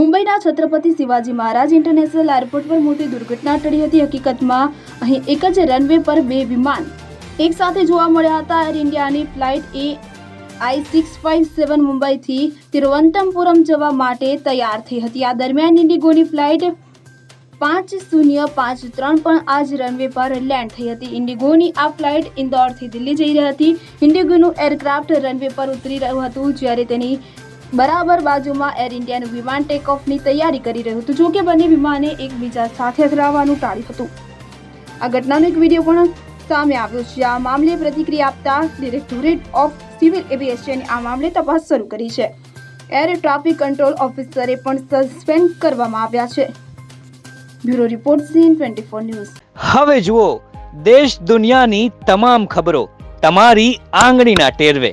મુંબઈના Chhatrapati Shivaji Maharaj international airport પર મોટી દુર્ઘટના ટળી હતી. હકીકતમાં અહીં એક જ રનવે પર બે વિમાન એક સાથે જોવા મળ્યા હતા. એર ઇન્ડિયાની flight A I six five seven મુંબઈથી તિરુવનંતપુરમ જવા માટે તૈયાર થઈ હતી. આ દરમિયાન ઇન્ડિગોની ફ્લાઇટ પાંચ શૂન્ય પાંચ ત્રણ પણ આ જ રનવે પર લેન્ડ થઈ હતી. ઇન્ડિગોની આ ફ્લાઇટ ઇન્દોરથી દિલ્હી જઈ રહી હતી. ઇન્ડિગોનું એરક્રાફ્ટ રનવે પર ઉતરી રહ્યું હતું, જ્યારે તેની બરાબર બાજુમાં એર ઇન્ડિયાનું વિમાન ટેક ઓફની તૈયારી કરી રહ્યું હતું જોકે બંને વિમાને એકબીજા સાથે અથડાવવાનું ટાળ્યું હતું. આ ઘટનાનો એક વીડિયો પણ સામે આવ્યો છે. આ મામલે પ્રતિક્રિયા આપતા ડિરેક્ટોરેટ ઓફ સિવિલ એવિએશને આ મામલે તપાસ શરૂ કરી છે. એર ટ્રાફિક કંટ્રોલ ઓફિસરે પણ સસ્પેન્ડ કરવામાં આવ્યા છે. Bureau report CN twenty four news. હવે જુઓ, દેશ દુનિયાની તમામ ખબરો તમારી આંગળીના ટેરવે.